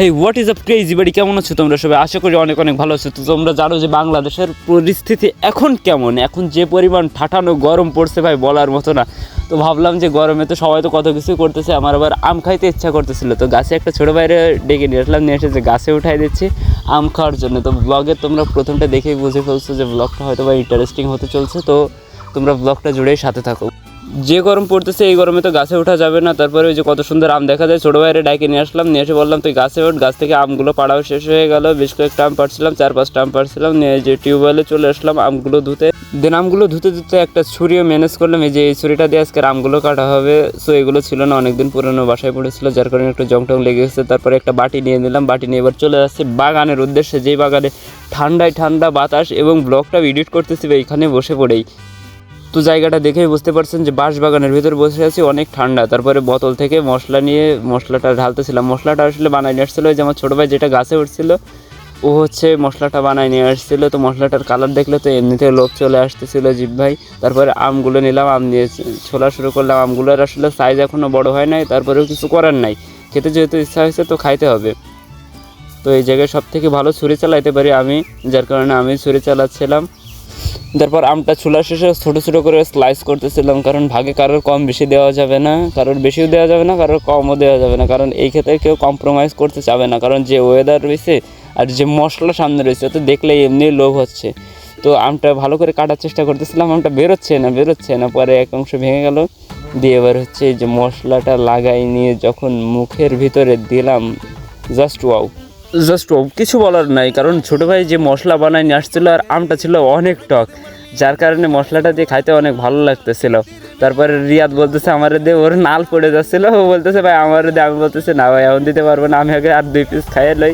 Hey what is up crazy বাড়ি কেমন আছো তোমরা সবাই? আশা করি অনেক অনেক ভালো আছো। তো তোমরা জানো যে বাংলাদেশের পরিস্থিতি এখন কেমন? এখন যে পরিমাণ ঠাঠানো গরম পড়ছে ভাই, বলার মতো না। তো ভাবলাম যে গরমে তো সবাই তো কত কিছু করতেছে, আমার আবার আম খাইতে ইচ্ছা করতেছিল। তো গাছে একটা ছোটো বাইরে ডেকে নিয়ে আসলাম, নিয়ে এসে যে গাছে উঠাই দিচ্ছি আম খাওয়ার জন্য। তো ব্লগে তোমরা প্রথমটা দেখেই বুঝে ফেলছো যে ব্লগটা হয়তো বা ইন্টারেস্টিং হতে চলছে। তো তোমরা ব্লগটা জুড়েই সাথে থাকো। যে গরম পড়তেছে, এই গরমে তো গাছে ওঠা যাবে না। তারপরে ওই যে কত সুন্দর আম দেখা যায়, ছোটো বাইরে ডাইকে নিয়ে আসলাম, নিয়ে এসে বললাম, তুই গাছে ওঠ। গাছ থেকে আমগুলো পাড়াও শেষ হয়ে গেল। বেশ কয়েকটা আম পাড়ছিলাম, চার পাঁচটা আম পাড়ছিলাম, নিয়ে যে টিউবওয়েলে চলে আসলাম আমগুলো ধুতে। দেন আমগুলো ধুতে ধুতে একটা ছুরিও ম্যানেজ করলাম। এই যে এই ছুরিটা দিয়ে আজকের আমগুলো কাটা হবে। সো এগুলো ছিল না, অনেকদিন পুরনো বাসায় পড়েছিল, যার কারণে একটু জং টং লেগে গেছে। তারপরে একটা বাটি নিয়ে নিলাম, বাটি নিয়ে এবার চলে যাচ্ছে বাগানের উদ্দেশ্যে। যেই বাগানে ঠান্ডায় ঠান্ডা বাতাস এবং ব্লগটাও এডিট করতেছি এইখানে বসে পড়েই। তো জায়গাটা দেখেই বুঝতে পারছেন যে বাঁশ বাগানের ভিতর বসে আছি, অনেক ঠান্ডা। তারপরে বোতল থেকে মশলা নিয়ে মশলাটা ঢালতেছিলাম। মশলাটা আসলে বানাই নিয়ে আসছিল যে আমার ছোটো ভাই যেটা গাছে উঠছিল, ও হচ্ছে মশলাটা বানাই নিয়ে আসছিল। তো মশলাটার কালার দেখলে তো এমনিতে লোভ চলে আসতেছিল জিভ ভাই। তারপরে আমগুলো নিলাম, আম দিয়ে ছোলা শুরু করলাম। আমগুলোর আসলে সাইজ এখনও বড় হয় নাই, তারপরেও কিছু করার নাই। খেতে যেহেতু ইচ্ছা হয়েছে তো খাইতে হবে। তো এই জায়গায় সব থেকে ভালো ছুরি চালাইতে পারি আমি, যার কারণে আমি ছুরি চালাচ্ছিলাম। তারপর আমটা চুলা শেষে ছোটো ছোটো করে স্লাইস করতেছিলাম, কারণ ভাগে কারোর কম বেশি দেওয়া যাবে না, কারোর বেশিও দেওয়া যাবে না, কারোর কমও দেওয়া যাবে না, কারণ এই ক্ষেত্রে কেউ কম্প্রোমাইজ করতে চাবে না, কারণ যে ওয়েদার রয়েছে আর যে মশলা সামনে রয়েছে তো দেখলে এমনি লোভ হচ্ছে। তো আমটা ভালো করে কাটার চেষ্টা করতেছিলাম, আমটা বেরোচ্ছে না বেরোচ্ছে না, পরে এক অংশ ভেঙে গেল। দিয়ে এবার হচ্ছে এই যে মশলাটা লাগাই নিয়ে যখন মুখের ভিতরে দিলাম জাস্ট ওয়াও জাস্ট কিছু বলার নাই, কারণ ছোটো ভাই যে মশলা বানায় নিয়ে আসছিল আর আমটা ছিল অনেক টক, যার কারণে মশলাটা দিয়ে খাইতে অনেক ভালো লাগতেছিল। তারপরে রিয়াদ বলতেছে, আমার দিয়ে ওর নাল পড়ে যাচ্ছিল। ও বলতেছে, ভাই, আমার দিয়ে আমি বলতেছে, না ভাই, এখন দিতে পারব না। আমি আগে আর দুই পিস খাইয়ে লই,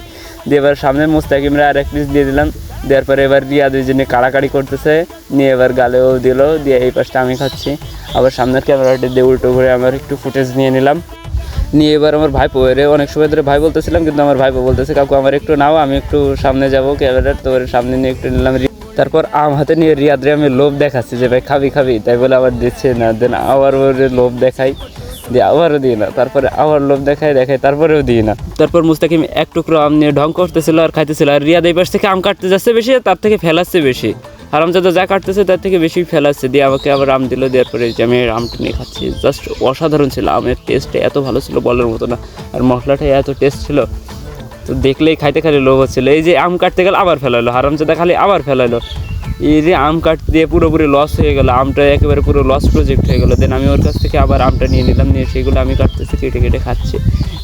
দিয়ে এবার সামনে মুস্তাকিমরা আর এক পিস দিয়ে দিলাম। দেওয়ার পরে এবার রিয়া দুইজনে কাড়াকাড়ি করতেছে, নিয়ে এবার গালেও দিল, দিয়ে এই পাশটা আমি খাচ্ছি। আবার সামনের ক্যামেরাটি দিয়ে উল্টো ঘুরে আমার একটু ফুটেজ নিয়ে নিলাম। নিয়ে এবার আমার ভাইপো, এরে অনেক সময় ধরে ভাই বলতেছিলাম, কিন্তু আমার ভাইপো বলতেছে, কাকু, আমার একটু নাও, আমি একটু সামনে যাব ক্যামেরার, তো সামনে নিয়ে একটু নিলাম। তারপর আম হাতে নিয়ে রিয়াদরে আমি লোভ দেখাচ্ছি যে, ভাই, খাবি খাবি। তাই বলে আবার দিচ্ছে, না, দেন আবার ওর লোভ দেখাই। দিয়ে আবারও দিই না, তারপরে আবার লোভ দেখাই দেখাই, তারপরেও দিই না। তারপর মুস্তাকিম এক টুকরো আম নিয়ে ঢং করতেছিল আর খাইতেছিল। আর রিয়াদ এই পাশ থেকে আম কাটতে যাচ্ছে বেশি তার থেকে ফেলাচ্ছে বেশি। হারামজাদা যা কাটতেছে তার থেকে বেশি ফেলাচ্ছে। দিয়ে আমাকে আবার আম দিল, দেওয়ার পরে যে আমি আমটা নিয়ে খাচ্ছি। জাস্ট অসাধারণ ছিল, আমের টেস্টটা এত ভালো ছিল বলার মতো না। আর মশলাটা এত টেস্ট ছিল, তো দেখলেই খাইতে খালি লোভ হচ্ছিল। এই যে আম কাটতে গেলে আবার ফেলাইলো, হারামজাদা খালি আবার ফেলাইলো। এই যে আম কাটতে দিয়ে পুরোপুরি লস হয়ে গেলো, আমটা একেবারে পুরো লস প্রজেক্ট হয়ে গেলো। দেন আমি ওর কাছ থেকে আবার আমটা নিয়ে নিলাম, নিয়ে সেগুলো আমি কাটতেছি, কেটে কেটে খাচ্ছি।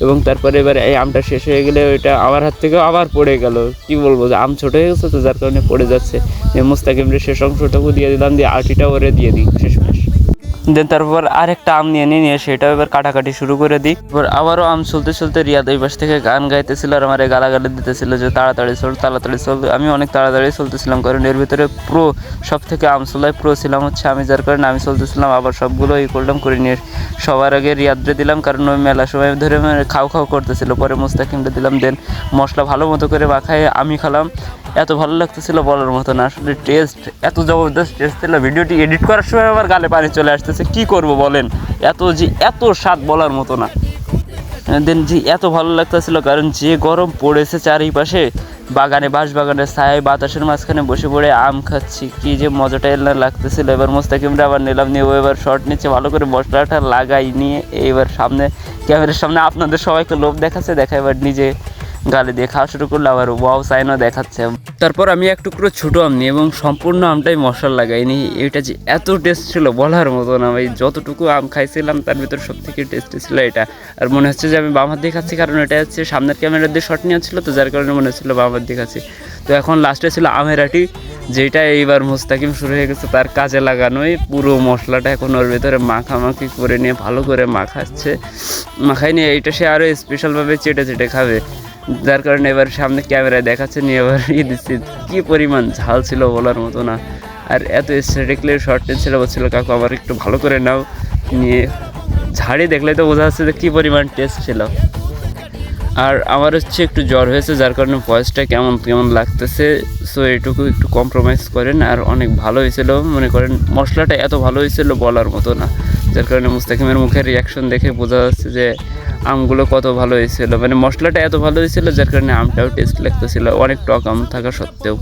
এবং তারপরে এবার এই আমটা শেষ হয়ে গেলে ওইটা আমার হাত থেকে আবার পড়ে গেল। কি বলব যে আম ছোটো হয়ে গেছে তো যার কারণে পড়ে যাচ্ছে। মোস্তাকিমরে শেষ অংশটুকু দিয়ে দিলাম দিয়ে আটিটা ওরে দিয়ে দিই। শেষ শেষ দেন তারপর আরেকটা আম নিয়ে নিয়ে সেটাও এবার কাটাকাটি শুরু করে দিই। এবার আবারও আম চলতে চলতে রিয়াদ ওই পাশ থেকে গান গাইতেছিল আর আমার গালাগালি দিতেছিল যে তাড়াতাড়ি চল তাড়াতাড়ি চল। আমি অনেক তাড়াতাড়ি চলতেছিলাম কারণ এর ভিতরে প্রো সব থেকে আম চলায় প্রো ছিলাম হচ্ছে আমি, যার কারণে আমি চলতেছিলাম, আবার সবগুলো ই করলাম, করে নিয়ে সবার আগে রিয়াদরে দিলাম কারণ ওই মেলা সময় ধরে মানে খাও খাও করতেছিল, পরে মুস্তাকিমটা দিলাম, দেন মশলা ভালো মতো করে মাখায় আমি খেলাম। এত ভালো লাগতেছিল বলার মতো না। আসলে টেস্ট এত জবরদস্ত টেস্ট ছিল। ভিডিওটি এডিট করার সময় আমার গালে পানি চলে আসতেছে। কি করব বলেন? এত যে, এত স্বাদ বলার মতো না। দেন জি, এত ভালো লাগতেছিল কারণ যে গরম পড়েছে চারিপাশে, বাগানে বাঁশ বাগানে ছায়, বাতাসের মাঝখানে বসে পড়ে আম খাচ্ছি। কি যে মজাটা এলার লাগতেছিল। এবার মোস্তাকিমরা আবার নিলাম নিয়ে এবার শর্ট নিচ্ছে, ভালো করে মশলাটা লাগাই নিয়ে, এইবার সামনে, ক্যামেরার সামনে আপনাদের সবাইকে লোভ দেখাচ্ছে, দেখা এবার নিজে গালে দিয়ে খাওয়া শুরু করলে, আবার ওয়াও সাইনও দেখাচ্ছে। তারপর আমি এক টুকরো ছোটো আম নিই এবং সম্পূর্ণ আমটাই মশলা লাগাইনি। এটা যে এত টেস্ট ছিল বলার মতো না ভাই। যতটুকু আম খাইছিলাম, তার ভিতরে সব থেকে টেস্টি ছিল এটা। আর মনে হচ্ছে যে আমি বাম হাত দিয়ে খাচ্ছি, কারণ এটা হচ্ছে সামনের ক্যামেরা দিয়ে শট নিয়ে ছিল, তো যার কারণে মনে হচ্ছিল বাম হাত দিয়ে খাচ্ছি। তো এখন লাস্টে ছিল আমের আটি, যেটা এইবার মুস্তাকিম শুরু হয়ে গেছে তার কাজে লাগানোই। পুরো মশলাটা এখন ওর ভিতরে মাখামাখি করে নিয়ে ভালো করে মাখাচ্ছে। মাখাই নিয়ে এইটা সে আরও স্পেশালভাবে চেটে চেটে খাবে। যার কারণে এবার সামনে ক্যামেরায় দেখাচ্ছে, নিয়ে এবার ই দিচ্ছি। কী পরিমাণ ঝাল ছিল বলার মতো না। আর এত স্ট্যাটিকলি শর্ট ছিল, বলছিল, কাকু, আমার একটু ভালো করে নাও। নিয়ে ঝাড়ি দেখলে তো বোঝা যাচ্ছে যে কী পরিমাণ টেস্ট ছিল। আর আমার হচ্ছে একটু জ্বর হয়েছে, যার কারণে ভয়েসটা কেমন কেমন লাগতেছে সো এটুকু একটু কম্প্রোমাইজ করেন। আর অনেক ভালো হয়েছিল, মনে করেন, মশলাটা এত ভালো হয়েছিল বলার মতো না। যার কারণে মুস্তাকিমের মুখের রিয়াকশন দেখে বোঝা যাচ্ছে যে আমগুলো কত ভালো হয়েছিল। মানে মশলাটা এত ভালো হয়েছিল, যার কারণে আমটাও টেস্ট লাগতেছিল। অনেক টক আম থাকা সত্ত্বেও।